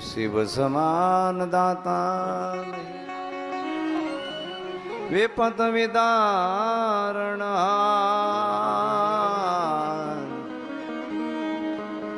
શિવ સમાન દાતા વિપત વિદારણ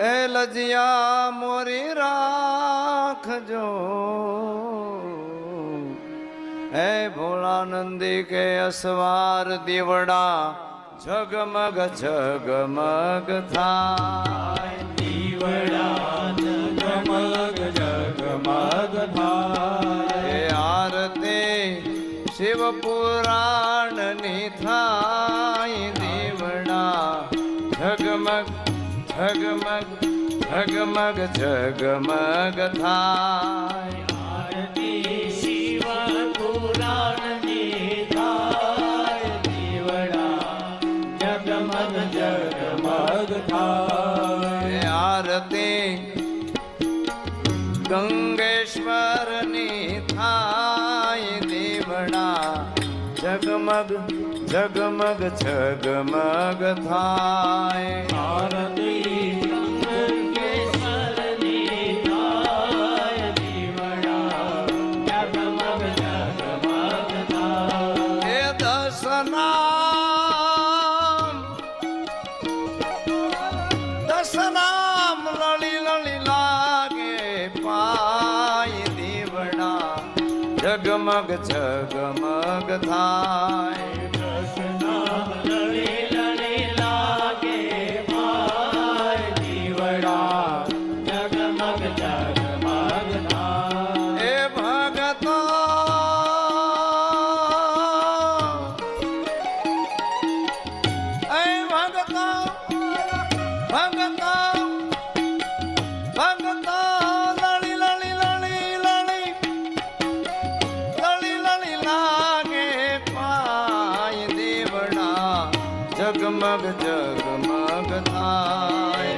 એ લજિયા મોરી રાખજો. હે ભોળાનંદી કે અસવાર દીવડા જગમગ જગમગ થાય. જગમગ શિવ પુરાણની થાય દીવડા ઝગમગ ઝગમગ ઝગમગ ઝગમગ થાય આરતી શિવ પુરાણની થાય દીવડા જગમગ જગમગ થાય હે આરતી ગંગેશ્વરની ઝગમગ ઝગમગ ઝગમગ થાય. આરતી જગમગ જગમગ થાય. કૃષ્ણ जगमग जगमग आए।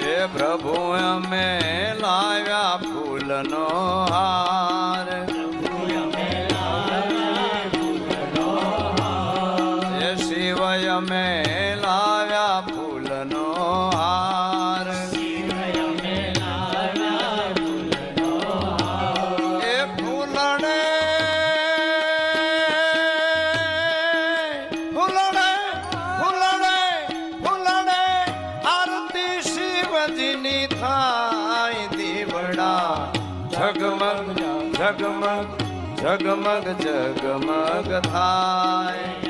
के जगमग प्रभु हमें ફૂલનો હાર. શિવય અમે લાવ્યા ફૂલનો હાર. એ ફૂલડે ફૂલડે ફૂલડે ફૂલડે આરતી શિવજીની જગમગ ઝગમગ ઝગમગ થાય.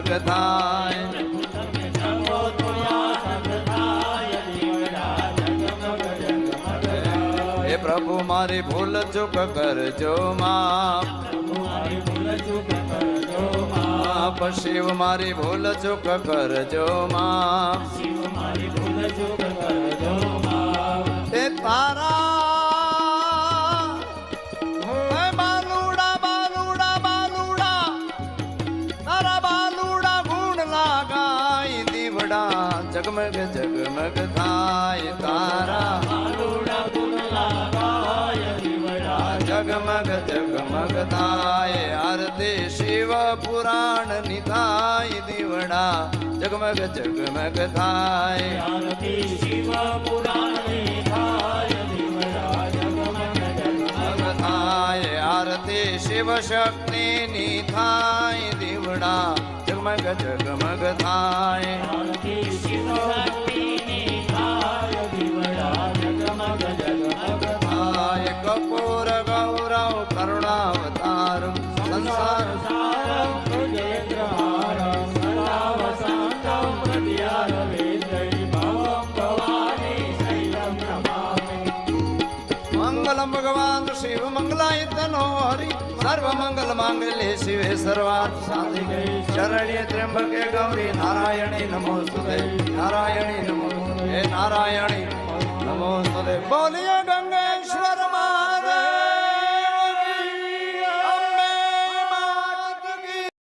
જગમગ થાય હે પ્રભુ મારી ભૂલ ચૂક કરજો માપ શિવ મારી ભૂલ ચૂક કરજો માપ એ તારા जगमग जगमग धाय तारा। जगमग जगमग धाय आरती शिव पुराण निधाय दिवड़ा। जगमग जगमग धाय। आरती शिव पुराण निधाय आरती शिव शक्ति निधाय दिवड़ा। जगमग जगमग धाय। મંગલમ ભગવાન શિવ મંગલાય તનો હરિ. સર્વ મંગલ માંગલ્ય શિવે સર્વાર્થ સાધિકે શરણ્ય ત્ર્યંબકે ગૌરી, નારાયણી નમોસ્તુતે નારાયણી નમો. હે નારાયણી નમોસ્તુતે બોલિયે